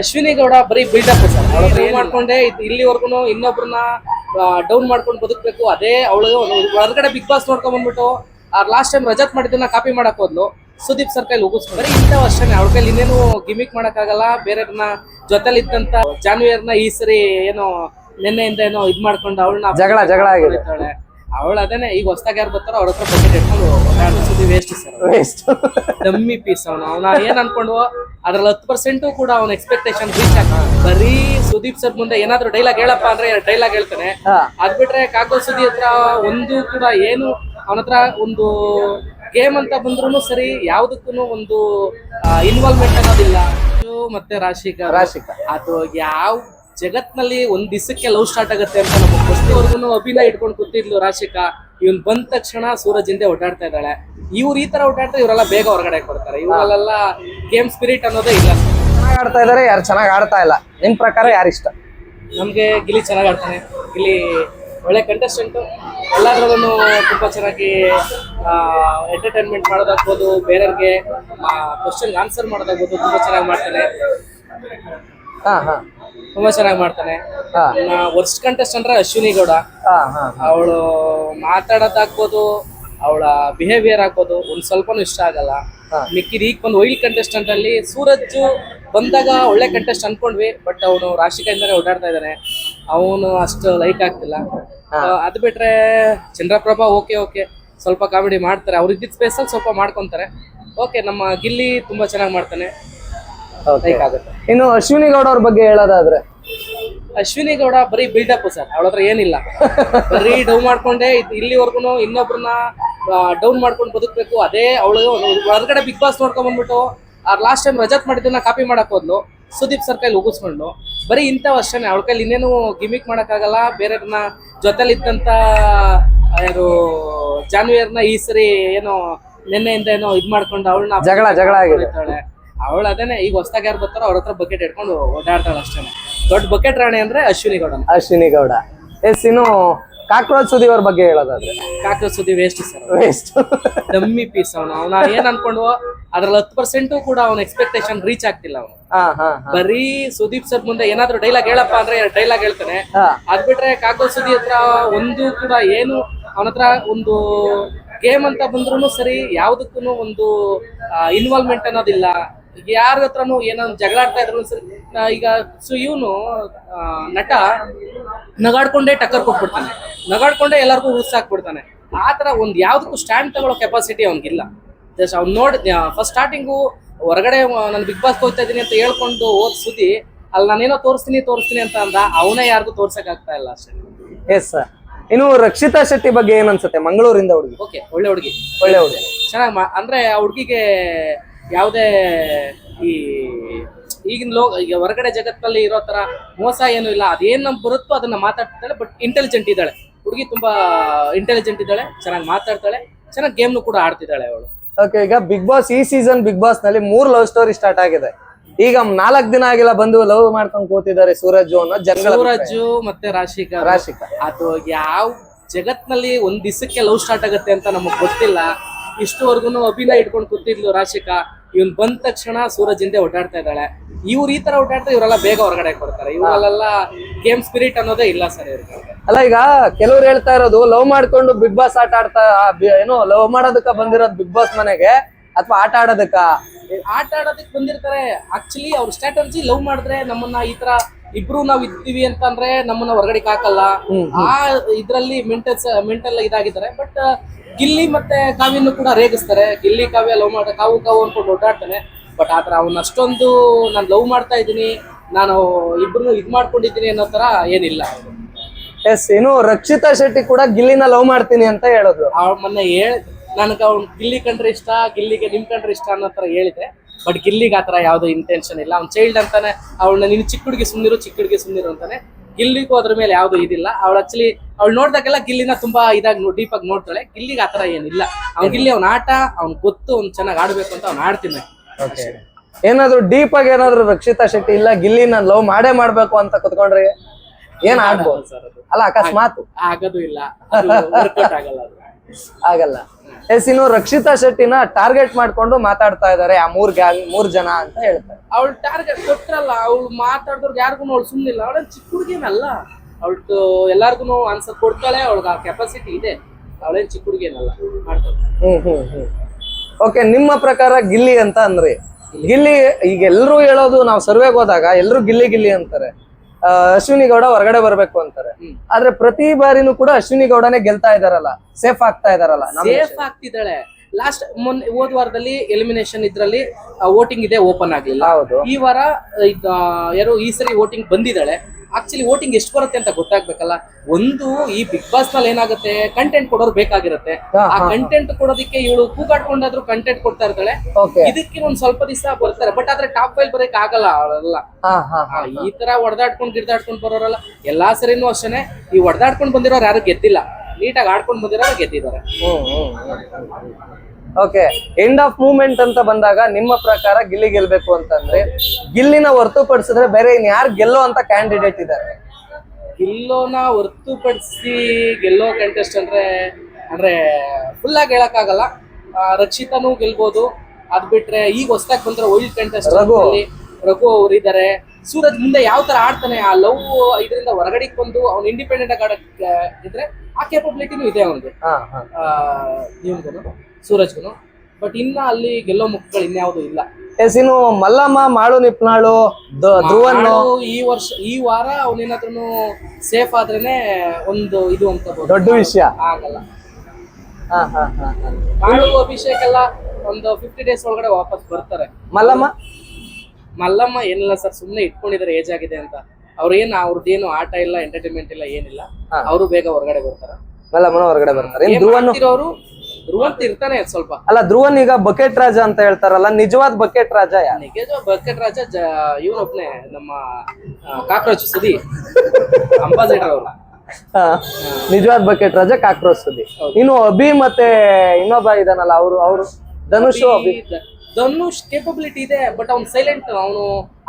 ಅಶ್ವಿನಿ ಗೌಡ ಬರೀ build up sir. ಮಾಡ್ಕೊಂಡೆ ಇಲ್ಲಿವರೆಗೂ ಇನ್ನೊಬ್ರನ್ನ ಡೌನ್ ಮಾಡ್ಕೊಂಡು ಬದುಕ್ಬೇಕು. ಅದೇ ಅವಳು ಹೊರಗಡೆ ಬಿಗ್ ಬಾಸ್ ನೋಡ್ಕೊಂಡ್ ಬಂದ್ಬಿಟ್ಟು ಲಾಸ್ಟ್ ಟೈಮ್ ರಜತ್ ಮಾಡಿದ್ದನ್ನ ಕಾಪಿ ಮಾಡಕ್ ಹೋದ್ಲು. ಸುದೀಪ್ ಸರ್ ಕೈಲಿ ಉಗಿಸ್ಕೊಂಡು ಬರೀ ಇಂಥ ವರ್ಷನೇ ಅವಳ ಕೈಲಿ ಇನ್ನೇನು ಗಿಮಿಕ್ ಮಾಡಕ್ಕಾಗಲ್ಲ. ಬೇರೆಯವ್ರನ್ನ ಜೊತೆಲಿ ಇದ್ದಂತ ಜಾನ್ವಿಯರ್ನ ಈ ಸರಿ ಏನೋ ನಿನ್ನೆಯಿಂದ ಏನೋ ಇದ್ ಮಾಡ್ಕೊಂಡು ಅವಳನ್ನ ಜಗಳ ಜಗಳ ಆಗಿದೆ. ಅವಳು ಅದೇನೆ ಈಗ ಹೊಸದಾಗ ಯಾರು ಬರ್ತಾರೋ ಅವ್ರ ಹತ್ರ ಬಕೆಟ್ ಇಟ್ಕೊಂಡು waste sir waste dummy piece ಅವನು. ಅವನ ಏನ್ ಅನ್ಕೊಂಡು ಅದ್ರಲ್ಲಿ ಹತ್ತು ಪರ್ಸೆಂಟ್ ಕೂಡ ಅವನ ಎಕ್ಸ್ಪೆಕ್ಟೇಷನ್ ರೀಚ್ ಆಗ ಬರೀ ಸುದೀಪ್ ಸರ್ ಮುಂದೆ ಏನಾದ್ರು ಡೈಲಾಗ್ ಹೇಳಪ್ಪ ಅಂದ್ರೆ ಡೈಲಾಗ್ ಹೇಳ್ತಾನೆ. ಅದ್ ಬಿಟ್ರೆ ಕಾಕೋ ಸುದ್ದಿ ಹತ್ರ ಒಂದು ಕೂಡ ಏನು ಅವನ ಹತ್ರ ಒಂದು ಗೇಮ್ ಅಂತ ಬಂದ್ರು ಸರಿ ಯಾವ್ದಕ್ಕೂ ಒಂದು ಇನ್ವಾಲ್ವ್ಮೆಂಟ್ ಅನ್ನೋದಿಲ್ಲ. ಮತ್ತೆ ರಾಶಿಕಾ. ರಾಶಿಕಾ. ಅದು ಯಾವ ಜಗತ್ನಲ್ಲಿ ಒಂದ್ ದಿಸಕ್ಕೆ ಲವ್ ಸ್ಟಾರ್ಟ್ ಆಗುತ್ತೆ ಅಂತ ನಮ್ಮ ಪ್ರಶ್ನೆವರೆಗೂ ಅಭಿನಯ ಇಟ್ಕೊಂಡು ಕೂತಿದ್ಲು ರಾಶಿಕಾ. ಇವನ್ ಬಂದ ತಕ್ಷಣ ಸೂರಜ್ ಹಿಂದೆ ಓಡಾಡ್ತಾ ಇದ್ದಾಳೆ. ಇವ್ರು ಈ ತರ ಓಡಾಡ್ತಾ ಇವರೆಲ್ಲ ಬೇಗ ಹೊರಗಡೆ ಕೊಡ್ತಾರೆ. ಇವರಲ್ಲೆಲ್ಲ ಗೇಮ್ ಸ್ಪಿರಿಟ್ ಅನ್ನೋದೇ ಇಲ್ಲ. ಚೆನ್ನಾಗ್ ಆಡ್ತಾ ಇದಾರೆ ಯಾರು ಚೆನ್ನಾಗ್ ಆಡ್ತಾ ಇಲ್ಲ. ನಿಮ್ ಪ್ರಕಾರ ಯಾರು ಇಷ್ಟ? ನಮ್ಗೆ ಗಿಲಿ ಚೆನ್ನಾಗಿ ಆಡ್ತಾನೆ. ಗಿಲಿ ಒಳ್ಳೆ ಕಂಟೆಸ್ಟೆಂಟು ಎಲ್ಲದ್ರಲ್ಲೂ ತುಂಬ ಚೆನ್ನಾಗಿ ಎಂಟರ್ಟೈನ್ಮೆಂಟ್ ಮಾಡೋದಾಗ್ಬೋದು ಬೇರೆಯವ್ರಿಗೆ ಕ್ವಶನ್ಗೆ ಆನ್ಸರ್ ಮಾಡೋದಾಗ್ಬೋದು ತುಂಬ ಚೆನ್ನಾಗಿ ಮಾಡ್ತಾನೆ. ಹಾ ಹಾ. ತುಂಬ ಚೆನ್ನಾಗಿ ಮಾಡ್ತಾನೆ. ಹಾ. ವರ್ಸ್ಟ್ ಕಂಟೆಸ್ಟ್ ಅಂದ್ರೆ ಅಶ್ವಿನಿ ಗೌಡ. ಹಾ ಹಾ ಅವಳು ಮಾತಾಡೋದಾಗ್ಬೋದು ಅವಳ ಬಿಹೇವಿಯರ್ ಆಗ್ಬೋದು ಒಂದ್ ಸ್ವಲ್ಪನೂ ಇಷ್ಟ ಆಗಲ್ಲ. ಹಾ. ಮಿಕ್ಕಿದ ಈಗ ಬಂದು ವೈಲ್ಡ್ ಕಂಟೆಸ್ಟೆಂಟ್ ಅಲ್ಲಿ ಸೂರಜ್ ಬಂದಾಗ ಒಳ್ಳೆ ಕಂಟೆಸ್ಟ್ ಅನ್ಕೊಂಡ್ವಿ ಬಟ್ ಅವನು ರಾಶಿಕಾಯಿಂದನೇ ಓಡಾಡ್ತಾ ಇದ್ದಾನೆ ಅವನು ಅಷ್ಟು ಲೈಕ್ ಆಗ್ತಿಲ್ಲ. ಆ, ಅದ್ ಬಿಟ್ರೆ ಚಂದ್ರಪ್ರಭಾ ಓಕೆ ಓಕೆ ಸ್ವಲ್ಪ ಕಾಮಿಡಿ ಮಾಡ್ತಾರೆ. ಅವ್ರು ಇದ್ದಿದ್ದ ಸ್ಪೇಸಲ್ಲಿ ಸ್ವಲ್ಪ ಮಾಡ್ಕೊಂತಾರೆ. ಓಕೆ ನಮ್ಮ ಗಿಲ್ಲಿ ತುಂಬಾ ಚೆನ್ನಾಗಿ ಮಾಡ್ತಾನೆ. ಲೈಕ್ ಆಗುತ್ತೆ. ಇನ್ನು ಅಶ್ವಿನಿ ಗೌಡ ಅವ್ರ ಬಗ್ಗೆ ಹೇಳೋದಾದ್ರೆ? ಅಶ್ವಿನಿ ಗೌಡ ಬರೀ ಬಿಲ್ಡಪ್ ಸರ್. ಅವಳ ಹತ್ರ ಏನಿಲ್ಲ. ಬರೀ ಡೌನ್ ಮಾಡ್ಕೊಂಡೆ ಇದ್- ಇಲ್ಲಿವರೆಗೂ ಇನ್ನೊಬ್ರನ್ನ ಡೌನ್ ಮಾಡ್ಕೊಂಡು ಬದುಕ್ಬೇಕು. ಅದೇ ಅವಳು ಹೊರಗಡೆ ಬಿಗ್ ಬಾಸ್ ನೋಡ್ಕೊಂಡ್ ಬಂದ್ಬಿಟ್ಟು ಲಾಸ್ಟ್ ಟೈಮ್ ರಜತ್ ಮಾಡಿದ್ದನ್ನ ಕಾಪಿ ಮಾಡಕ್ ಹೋದ್ಲು. ಸುದೀಪ್ ಸರ್ ಕೈಲಿ ಉಗಿಸ್ಕೊಂಡು ಬರೀ ಇಂಥವು ವರ್ಷನೇ ಅವಳ ಕೈಲಿ ಇನ್ನೇನು ಗಿಮಿಕ್ ಮಾಡಕ್ಕಾಗಲ್ಲ. ಬೇರೆಯವ್ರನ್ನ ಜೊತೆಲಿ ಇದ್ದಂತ ಯಾರು ಜಾನ್ವಿಯರ್ನ ಈ ಸರಿ ಏನೋ ನಿನ್ನೆಯಿಂದ ಏನೋ ಇದ್ ಮಾಡ್ಕೊಂಡು ಅವಳನ್ನ ಜಗಳ ಜಗಳ ಆಗಿದೆ. ಅವಳು ಅದೇನೆ ಈಗ ಹೊಸದಾಗ ಯಾರು ಬರ್ತಾರೋ ಅವ್ರ ಹತ್ರ ಬಕೆಟ್ ಇಟ್ಕೊಂಡು ಓಡಾಡ್ತಾಳೆ ಅಷ್ಟೇ. ದೊಡ್ಡ ಬಕೆಟ್ ರಾಣಿ ಅಂದ್ರೆ ಅಶ್ವಿನಿ ಗೌಡ ಅಶ್ವಿನಿ ಗೌಡ ಎಸ್ ಇನ್ನು ಕಾಕ್ರೋಚ್ ಸುದಿ ಅವ್ರ ಬಗ್ಗೆ ಹೇಳೋದಾದ್ರೆ? Cockroach Sudhi waste sir waste. Dummy piece ಅವನು. ಅವನ ಏನ್ ಅನ್ಕೊಂಡು ಅದ್ರಲ್ಲಿ ಹತ್ತು ಪರ್ಸೆಂಟ್ ಕೂಡ ಅವನ ಎಕ್ಸ್ಪೆಕ್ಟೇಷನ್ ರೀಚ್ ಆಗ್ತಿಲ್ಲ ಅವನು. ಹಾ ಹಾ ಬರೀ ಸುದೀಪ್ ಸರ್ ಮುಂದೆ ಏನಾದ್ರು ಡೈಲಾಗ್ ಹೇಳಪ್ಪ ಅಂದ್ರೆ ಡೈಲಾಗ್ ಹೇಳ್ತಾನೆ. ಅದ್ ಬಿಟ್ರೆ ಕಾಕ್ರೋಚ್ ಸುದ್ದಿ ಹತ್ರ ಒಂದು ಕೂಡ ಏನು ಅವನ ಹತ್ರ ಒಂದು ಗೇಮ್ ಅಂತ ಬಂದ್ರು ಸರಿ ಯಾವ್ದಕ್ಕೂ ಒಂದು ಇನ್ವಾಲ್ವ್ಮೆಂಟ್ ಅನ್ನೋದಿಲ್ಲ. ಈಗ ಯಾರ ಹತ್ರನು ಏನೋ ಜಗಳಾಡ್ತಾ ಜಗಳ ಆಡ್ತಾ ಇದ್ರು ಈಗ ಸೊ ಇವನು ನಟ ನಗಾಡ್ಕೊಂಡೇ ಟಕ್ಕರ್ ಕೊಟ್ಬಿಡ್ತಾನೆ. ನಗಾಡ್ಕೊಂಡೇ ಎಲ್ಲರಿಗೂ ಹುಸ್ ಹಾಕ್ಬಿಡ್ತಾನೆ. ಆ ಥರ ಒಂದು ಯಾವುದಕ್ಕೂ ಸ್ಟ್ಯಾಂಡ್ ತಗೊಳ್ಳೋ ಕೆಪಾಸಿಟಿ ಅವನಿಗಿಲ್ಲ. ಜಸ್ಟ್ ಅವ್ನು ನೋಡಿ ಫಸ್ಟ್ ಸ್ಟಾರ್ಟಿಂಗು ಹೊರಗಡೆ ನಾನು ಬಿಗ್ ಬಾಸ್ ಹೋಗ್ತಾ ಇದ್ದೀನಿ ಅಂತ ಹೇಳ್ಕೊಂಡು ಹೋದ ಸುದ್ದಿ ಅಲ್ಲಿ ನಾನೇನೋ ತೋರಿಸ್ತೀನಿ ತೋರಿಸ್ತೀನಿ ಅಂತ ಅಂದ ಅವನೇ ಯಾರಿಗೂ ತೋರ್ಸಕ್ ಆಗ್ತಾ ಇಲ್ಲ ಅಷ್ಟೇ. ಎಸ್ ಸರ್ ಇನ್ನು ರಕ್ಷಿತಾ ಶೆಟ್ಟಿ ಬಗ್ಗೆ ಏನನ್ಸುತ್ತೆ ಅನ್ಸುತ್ತೆ? ಮಂಗಳೂರಿಂದ ಹುಡುಗಿ. ಓಕೆ ಒಳ್ಳೆ ಹುಡುಗಿ. ಒಳ್ಳೆ ಹುಡುಗಿ. ಚೆನ್ನಾಗಿ ಮಾ ಅಂದ್ರೆ ಆ ಹುಡುಗಿಗೆ ಯಾವುದೇ ಈ ಈಗಿನ ಲೋ ಈಗ ಹೊರಗಡೆ ಜಗತ್ತಲ್ಲಿ ಇರೋ ತರ ಮೋಸ ಏನು ಇಲ್ಲ. ಅದೇನ್ ನಮ್ಗೆ ಬರುತ್ತೋ ಅದನ್ನ ಮಾತಾಡ್ತಿದ್ದಾಳೆ ಬಟ್ ಇಂಟೆಲಿಜೆಂಟ್ ಇದ್ದಾಳೆ. ಹುಡುಗಿ ತುಂಬಾ ಇಂಟೆಲಿಜೆಂಟ್ ಇದ್ದಾಳೆ ಚೆನ್ನಾಗಿ ಮಾತಾಡ್ತಾಳೆ ಚೆನ್ನಾಗಿ ಗೇಮ್ನು ಕೂಡ ಆಡ್ತಿದ್ದಾಳೆ ಅವಳು. ಓಕೆ ಈಗ ಬಿಗ್ ಬಾಸ್ ಈ ಸೀಸನ್ ಬಿಗ್ ಬಾಸ್ನಲ್ಲಿ ಮೂರ್ ಲವ್ ಸ್ಟೋರಿ ಸ್ಟಾರ್ಟ್ ಆಗಿದೆ. ಈಗ ನಾಲ್ಕ್ ದಿನ ಆಗಿಲ್ಲ ಬಂದು ಲವ್ ಮಾಡ್ಕೊಂಡು ಕೂತಿದ್ದಾರೆ ಸೂರಜ್ ಅನ್ನೋ ಜನಗಳ ಸೂರಜ್ ಮತ್ತೆ ರಾಶಿಕಾ. ರಾಶಿಕಾ. ಅದು ಯಾವ ಜಗತ್ನಲ್ಲಿ ಒಂದ್ ದಿವಸಕ್ಕೆ ಲವ್ ಸ್ಟಾರ್ಟ್ ಆಗುತ್ತೆ ಅಂತ ನಮಗ್ ಗೊತ್ತಿಲ್ಲ. ಇಷ್ಟುವರೆಗೂ ಅಭಿನಯ ಇಟ್ಕೊಂಡು ಕೂತಿದ್ಲು ರಾಶಿಕಾ. ಇವನ್ ಬಂದ ತಕ್ಷಣ ಸೂರಜ್ ಹಿಂದೆ ಓಡಾಡ್ತಾ ಇದ್ದಾಳೆ. ಇವ್ರು ಈ ತರ ಓಡಾಡ್ತಾ ಇವರೆಲ್ಲ ಬೇಗ ಹೊರಗಡೆ ಕೊಡ್ತಾರೆ. ಇವರಲ್ಲೆಲ್ಲ ಗೇಮ್ ಸ್ಪಿರಿಟ್ ಅನ್ನೋದೇ ಇಲ್ಲ ಸರ್ ಇವ್ರಿಗೆ. ಅಲ್ಲ, ಈಗ ಕೆಲವ್ರು ಹೇಳ್ತಾ ಇರೋದು ಲವ್ ಮಾಡ್ಕೊಂಡು ಬಿಗ್ ಬಾಸ್ ಆಟ ಆಡ್ತಾ ಏನೋ ಲವ್ ಮಾಡೋದಕ್ಕ ಬಂದಿರೋದು ಬಿಗ್ ಬಾಸ್ ಮನೆಗೆ. ಅಥವಾ ಆಟ ಆಡೋದಕ್ಕ? ಆಟ ಆಡೋದಕ್ಕೆ ಬಂದಿರ್ತಾರೆ. ಆಕ್ಚುಲಿ ಅವ್ರ ಸ್ಟ್ರಾಟಜಿ ಲವ್ ಮಾಡಿದ್ರೆ ನಮ್ಮನ್ನ ಈ ತರ ಇಬ್ರು ನಾವ್ ಇದ್ದೀವಿ ಅಂತಂದ್ರೆ ನಮ್ಮನ್ನ ಹೊರಗಡೆ ಹಾಕಲ್ಲ ಆ ಇದ್ರಲ್ಲಿ ಮೆಂಟಲ್ ಮೆಂಟಲ್ ಇದಾಗಿದ್ದಾರೆ. ಬಟ್ ಗಿಲ್ಲಿ ಮತ್ತೆ ಕಾವ್ಯನ್ನು ಕೂಡ ರೇಗಿಸ್ತಾರೆ. ಗಿಲ್ಲಿ ಕಾವ್ಯ ಲವ್ ಮಾಡ ಕಾವು ಕಾವು ಅನ್ಕೊಂಡು ಓಡಾಡ್ತಾನೆ. ಬಟ್ ಆತರ ಅವ್ನ ಅಷ್ಟೊಂದು ನಾನು ಲವ್ ಮಾಡ್ತಾ ಇದ್ದೀನಿ. ನಾನು ಇಬ್ರು ಇದ್ ಮಾಡ್ಕೊಂಡಿದ್ದೀನಿ ಅನ್ನೋ ತರ ಏನಿಲ್ಲ. ಎಸ್ ಏನೋ ರಕ್ಷಿತಾ ಶೆಟ್ಟಿ ಕೂಡ ಗಿಲ್ಲಿನ ಲವ್ ಮಾಡ್ತೀನಿ ಅಂತ ಹೇಳಿದ್ರು ಅವ್ರ ಮೊನ್ನೆ ಹೇಳ ನನಗೆ ಅವ್ನು ಗಿಲ್ಲಿ ಕಂಡ್ರೆ ಇಷ್ಟ ಗಿಲ್ಲಿಗೆ ನಿಮ್ ಕಂಡ್ರೆ ಇಷ್ಟ ಅನ್ನೋ ತರ ಹೇಳಿದೆ. ಬಟ್ ಗಿಲ್ಲಿಗೆ ಆ ಥರ ಯಾವುದೋ ಇಂಟೆನ್ಷನ್ ಇಲ್ಲ. ಅವ್ನ್ ಚೈಲ್ಡ್ ಅಂತಾನೆ ಅವಳನ್ನ ನೀನು ಚಿಕ್ಕ ಹುಡುಗಿ ಸುಮ್ನಿರು ಚಿಕ್ಕ ಹುಡುಗಿ ಸುಮ್ನಿರು ಅಂತಾನೆ ಗಿಲ್ಲಿಗೂ ಅದ್ರ ಮೇಲೆ ಯಾವ್ದು ಇದಿಲ್ಲ. ಅವಳು ಆಕ್ಚುಲಿ ಅವ್ಳು ನೋಡ್ದಾಗೆಲ್ಲ ಗಿಲ್ಲಿನ ತುಂಬಾ ಇದಾಗಿ ಡೀಪ್ ಆಗಿ ನೋಡ್ತಾಳೆ. ಗಿಲ್ಲಿಗೆ ಆತರ ಥರ ಏನಿಲ್ಲ. ಅವ್ನ್ ಗಿಲ್ಲಿ ಅವ್ನ ಆಟ ಅವ್ನ್ ಗೊತ್ತು ಅವ್ನ್ ಚೆನ್ನಾಗಿ ಆಡ್ಬೇಕು ಅಂತ ಅವ್ನು ಆಡ್ತೀನಿ ಏನಾದ್ರು ಡೀಪ್ ಆಗಿ ಏನಾದ್ರು ರಕ್ಷಿತಾ ಶೆಟ್ಟಿ ಇಲ್ಲ ಗಿಲ್ಲಿನ ಲವ್ ಮಾಡೇ ಮಾಡ್ಬೇಕು ಅಂತ ಕುತ್ಕೊಂಡ್ರೆ ಏನ್ ಆಡ್ಬೋದು ಸರ್ ಅದು. ಅಲ್ಲ ಅಕಸ್ಮಾತ್. ಆಗದು ಇಲ್ಲ. ವರ್ಕೌಟ್ ಆಗಲ್ಲ ಆಗಲ್ಲ. ಎಸ್ ಇನ್ನು ರಕ್ಷಿತಾ ಶೆಟ್ಟಿನ ಟಾರ್ಗೆಟ್ ಮಾಡ್ಕೊಂಡು ಮಾತಾಡ್ತಾ ಇದಾರೆ ಆ ಮೂರ್ ಗ್ಯಾಂಗ್ ಮೂರ್ ಜನ ಅಂತ ಹೇಳ್ತಾರೆ. ಅವಳು ಟಾರ್ಗೆಟ್ ಕೊಟ್ರಲ್ಲ ಅವಳು ಮಾತಾಡಿದವ್ರಿಗೆ ಯಾರಿಗೂ ಅವಳು ಸುಮ್ಮನಿಲ್ಲ ಅವಳ ಚಿಕ್ಕ ಹುಡುಗಿನಲ್ಲ. ಅವಳು ಎಲ್ಲಾರ್ಗು ಆನ್ಸರ್ ಕೊಡ್ತಾಳೆ ಅವಳಿಗೆ ಆ ಕೆಪಾಸಿಟಿ ಇದೆ. ಅವಳೇನ್ ಚಿಕ್ಕ ಹುಡುಗಿನಲ್ಲ ಮಾಡ್ತಾಳೆ. ಹ್ಮ್ ಹ್ಮ್ ಹ್ಮ್. ಓಕೆ ನಿಮ್ಮ ಪ್ರಕಾರ ಗಿಲ್ಲಿ ಅಂತ ಅಂದ್ರಿ? ಗಿಲ್ಲಿ ಈಗ ಎಲ್ರು ಹೇಳೋದು ನಾವು ಸರ್ವೆಗೆ ಹೋದಾಗ ಎಲ್ರು ಗಿಲ್ಲಿ ಗಿಲ್ಲಿ ಅಂತಾರೆ. ಅಶ್ವಿನಿ ಗೌಡ ಹೊರಗಡೆ ಬರ್ಬೇಕು ಅಂತಾರೆ. ಆದ್ರೆ ಪ್ರತಿ ಬಾರಿನೂ ಕೂಡ ಅಶ್ವಿನಿ ಗೌಡನೇ ಗೆಲ್ತಾ ಇದಾರಲ್ಲ ಸೇಫ್ ಆಗ್ತಾ ಇದಾರಲ್ಲ ಸೇಫ್ ಆಗ್ತಿದ್ದಾಳೆ. ಲಾಸ್ಟ್ ಮೊನ್ನೆ ಹೋದ ವಾರದಲ್ಲಿ ಎಲಿಮಿನೇಷನ್ ಇದ್ರಲ್ಲಿ ವೋಟಿಂಗ್ ಇದೆ ಓಪನ್ ಆಗ್ಲಿಲ್ಲ. ಈ ವಾರ ಯಾರು ಈ ಸರಿ ವೋಟಿಂಗ್ ಬಂದಿದ್ದಾಳೆ. ಆಕ್ಚುಲಿ ವೋಟಿಂಗ್ ಎಷ್ಟು ಬರುತ್ತೆ ಅಂತ ಗೊತ್ತಾಗ್ಬೇಕಲ್ಲ? ಒಂದು ಈ ಬಿಗ್ ಬಾಸ್ನಲ್ಲಿ ಏನಾಗುತ್ತೆ? ಕಂಟೆಂಟ್ ಕೊಡೋರು ಬೇಕಾಗಿರುತ್ತೆ. ಆ ಕಂಟೆಂಟ್ ಕೊಡೋದಕ್ಕೆ ಇವಳು ಕೂಗಾಡ್ಕೊಂಡಾದ್ರೂ ಕಂಟೆಂಟ್ ಕೊಡ್ತಾ ಇರ್ತಾಳೆ. ಇದಕ್ಕೆ ಒಂದ್ ಸ್ವಲ್ಪ ದಿವಸ ಬರ್ತಾರೆ. ಬಟ್ ಆದ್ರೆ ಟಾಪ್ ಫೈಲ್ ಬರಕ್ ಆಗಲ್ಲ ಅವಳೆಲ್ಲ. ಈ ತರ ಹೊಡೆದಾಡ್ಕೊಂಡ್ ಗಿಡ್ದಾಡ್ಕೊಂಡ್ ಬರೋರಲ್ಲ. ಎಲ್ಲಾ ಸರಿನೂ ಅಷ್ಟೇ ಈ ಹೊಡೆದಾಡ್ಕೊಂಡ್ ಬಂದಿರೋರು ಯಾರು ಗೆದ್ದಿಲ್ಲ. ನೀಟಾಗಿ ಆಡ್ಕೊಂಡ್ ಬಂದಿರೋರು ಗೆದ್ದಿದ್ದಾರೆ. ಓಕೆ ಎಂಡ್ ಆಫ್ ಮೂವ್ಮೆಂಟ್ ಅಂತ ಬಂದಾಗ ನಿಮ್ಮ ಪ್ರಕಾರ ಗಿಲ್ಲಿ ಗೆಲ್ಬೇಕು ಅಂತಂದ್ರೆ ಗಿಲ್ಲಿನ ಹೊರತುಪಡಿಸಿದ್ರೆ ಬೇರೆ ಇನ್ ಯಾರು ಗೆಲ್ಲೋ ಅಂತ ಕ್ಯಾಂಡಿಡೇಟ್ ಇದ್ದಾರೆ? ಗೆಲ್ಲೋನ ಹೊರತುಪಡಿಸಿ ಗೆಲ್ಲೋ ಕಂಟೆಸ್ಟ್ ಅಂದ್ರೆ ಅಂದ್ರೆ ಫುಲ್ ಆಗಿ ಹೇಳಕ್ಕಾಗಲ್ಲ. ರಕ್ಷಿತನೂ ಗೆಲ್ಬೋದು. ಅದ್ ಬಿಟ್ರೆ ಈಗ ಹೊಸದಾಗಿ ಬಂದ್ರೆ ವೈಲ್ಡ್ ಕಂಟೆಸ್ಟ್ ರಘು. ರಘು ಅವ್ರು ಇದಾರೆ. ಸೂರಜ್ ಮುಂದೆ ಯಾವ ತರ ಆಡ್ತಾನೆ? ಆ ಲವ್ ಇದರಿಂದ ಹೊರಗಡೆ ಬಂದು ಅವ್ನು ಇಂಡಿಪೆಂಡೆಂಟ್ ಆಗಿ ಆಡಕ್ ಇದ್ರೆ ಆ ಕೇಪಬಿಲಿಟಿನೂ ಇದೆ ಅವನಿಗೆ. ಸೂರಜ್ಗೂ ಬಟ್ ಇನ್ನ ಅಲ್ಲಿ ಗೆಲ್ಲೋ ಮುಖಗಳು ಇನ್ಯಾವುದು ಇಲ್ಲ. ಎಸ್ ಇನ್ನು ಮಲ್ಲಮ್ಮ ಮಾಳು ನಿಪ್ನಾಳು ಧ್ರು- ಧ್ರುವನ್ನು ಮಾಡು ಈ ವರ್ಷ ಈ ವಾರ ಅವನೇನಾದ್ರೂ ಸೇಫ್ ಆದ್ರೇನೆ ಒಂದು ಇದು ಅಂತ ದೊಡ್ಡ ವಿಷಯ. ಆಗಲ್ಲ ಹಾ ಹಾ ಹಾ. ಹಾ. ಮಾಡು ಅಭಿಷೇಕ್ ಎಲ್ಲ ಒಂದು ಫಿಫ್ಟಿ ಡೇಸ್ ಒಳಗಡೆ ವಾಪಸ್ ಬರ್ತಾರೆ. ಮಲ್ಲಮ್ಮ? ಮಲ್ಲಮ್ಮ ಏನಿಲ್ಲ ಸರ್ ಸುಮ್ನೆ ಇಟ್ಕೊಂಡಿದ್ದಾರೆ ಏಜ್ ಆಗಿದೆ ಅಂತ. ಅವ್ರೇನು ಅವ್ರದ್ದೇನು ಆಟ ಇಲ್ಲ ಎಂಟರ್ಟೈನ್ಮೆಂಟ್ ಇಲ್ಲ ಏನಿಲ್ಲ. ಹಾ. ಅವರು ಬೇಗ ಹೊರಗಡೆ ಬರ್ತಾರೆ. ಮಲ್ಲಮ್ಮನ ಹೊರಗಡೆ ಬರ್ತಾರೆ. ಇನ್ ಧ್ರುವನ್ ಅವರು ಧ್ರುವಂತ ಇರ್ತಾನೆ ಸ್ವಲ್ಪ. ಅಲ್ಲ ಧ್ರುವನ್ ಈಗ ಬಕೆಟ್ ರಾಜ ಅಂತ ಹೇಳ್ತಾರಲ್ಲ ನಿಜವಾದ ಬಕೆಟ್ ರಾಜ ಯಾರು? ನಿಜ ಬಕೆಟ್ ರಾಜ ಇವನೊಬ್ನೇ ನಮ್ಮ ಕಾಕ್ರೋಚ್ ಸುದಿ ಅಂಬಾಸಿಡರ್ ಅವ್ರ. ನಿಜವಾದ ಬಕೆಟ್ ರಾಜ ಕಾಕ್ರೋಚ್ ಸುದಿ ಇನ್ನು ಅಭಿ ಮತ್ತೆ ಇನ್ನೊಬ್ಬ ಇದಾನಲ್ಲ ಅವರು ಅವರು ಧನುಷ್ ಅಭಿ ಧನುಷ್ ಕೇಪಬಿಲಿಟಿ ಇದೆ ಬಟ್ ಅವ್ನು ಸೈಲೆಂಟ್ ಅವನು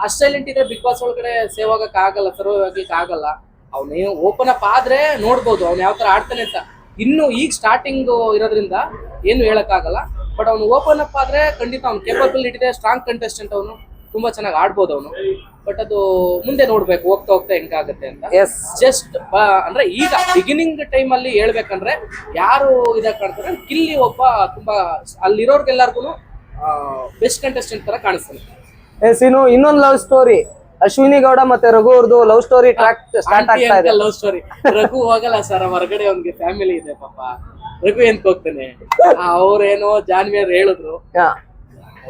ಅಷ್ಟು ಸೈಲೆಂಟ್ ಇದೆ ಬಿಗ್ ಬಾಸ್ ಒಳಗಡೆ ಸೇವ್ ಆಗಕ್ ಆಗಲ್ಲ ಸರ್ವ್ ಆಗಲ್ಲ. ಅವನೇ ಓಪನ್ ಅಪ್ ಆದ್ರೆ ನೋಡ್ಬೋದು ಅವ್ನು ಯಾವ ತರ ಆಡ್ತಾನೆ ಅಂತ. ಇನ್ನು ಈಗ ಸ್ಟಾರ್ಟಿಂಗ್ ಇರೋದ್ರಿಂದ ಏನು ಹೇಳಕ್ಕಾಗಲ್ಲ. ಬಟ್ ಅವನು ಓಪನ್ ಅಪ್ ಆದ್ರೆ ಖಂಡಿತ ಅವ್ನು ಕೇಪಬಿಲಿಟಿ ಇದೆ ಸ್ಟ್ರಾಂಗ್ ಕಂಟೆಸ್ಟೆಂಟ್ ಅವನು. ತುಂಬಾ ಚೆನ್ನಾಗಿ ಆಡ್ಬೋದು ಅವನು. ಬಟ್ ಅದು ಮುಂದೆ ನೋಡ್ಬೇಕು ಹೋಗ್ತಾ ಹೋಗ್ತಾ ಹೆಂಗಾಗುತ್ತೆ ಅಂತ. ಎಸ್ ಜಸ್ಟ್ ಅಂದ್ರೆ ಈಗ ಬಿಗಿನಿಂಗ್ ಟೈಮ್ ಅಲ್ಲಿ ಹೇಳ್ಬೇಕಂದ್ರೆ ಯಾರು ಇದಾಗ ಕಾಣ್ತಾರೆ? ಕಿಲ್ಲಿ ಒಬ್ಬ ತುಂಬಾ ಅಲ್ಲಿರೋರ್ಗೆಲ್ಲರಿಗೂ ಬೆಸ್ಟ್ ಕಂಟೆಸ್ಟೆಂಟ್ ತರ ಕಾಣಿಸ್ತಾನೆ. ಎಸ್ ಇನ್ನು ಇನ್ನೊಂದು ಲವ್ ಸ್ಟೋರಿ ಅಶ್ವಿನಿ ಗೌಡ ಮತ್ತೆ ರಘು ಅವ್ರದ್ದು ಲವ್ ಸ್ಟೋರಿ ಟ್ರ್ಯಾಕ್ ಸ್ಟಾರ್ಟ್ ಆಗ್ತಾ ಇದೆ. ಲವ್ ಸ್ಟೋರಿ ರಘು ಹೋಗಲ್ಲ ಸರ್ ಹೊರಗಡೆ ಅವ್ನಿಗೆ ಫ್ಯಾಮಿಲಿ ಇದೆ ಪಾಪ. ರಘು ಎಂತ ಹೋಗ್ತಾನೆ? ಅವ್ರೇನೋ ಜಾನ್ವಿಯರ್ ಹೇಳಿದ್ರು. ಹಾ.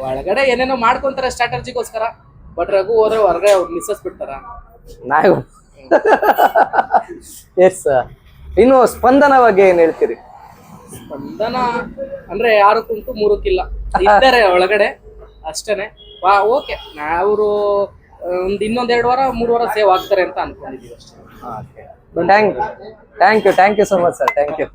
ಒಳಗಡೆ ಏನೇನೋ ಮಾಡ್ಕೊಂತಾರೆ ಸ್ಟ್ರಾಟಜಿಗೋಸ್ಕರ ಬಟ್ ರಘು ಹೋದ್ರೆ ಹೊರಗಡೆ ಅವ್ರು ಮಿಸ್ಸಸ್ ಬಿಡ್ತಾರ? ನಾಯ್ ಎಸ್ ಇನ್ನು ಸ್ಪಂದನ ಬಗ್ಗೆ ಏನ್ ಹೇಳ್ತೀರಿ? ಸ್ಪಂದನ ಅಂದ್ರೆ ಯಾರು ಕುಂಟು ಮೂರಕ್ಕಿಲ್ಲ. ಇದ್ದಾರೆ ಒಳಗಡೆ ಅಷ್ಟೇನೆ. ವಾ ಓಕೆ ಅವರು ಒಂದ್ ಇನ್ನೊಂದ್ ಎರಡು ವಾರ, ಮೂರು ವಾರ ಸೇವ್ ಆಗ್ತಾರೆ ಅಂತ ಅನ್ಕೊಂಡಿದ್ದೀವಿ ಅಷ್ಟೇ. Thank you thank you thank you so much sir thank you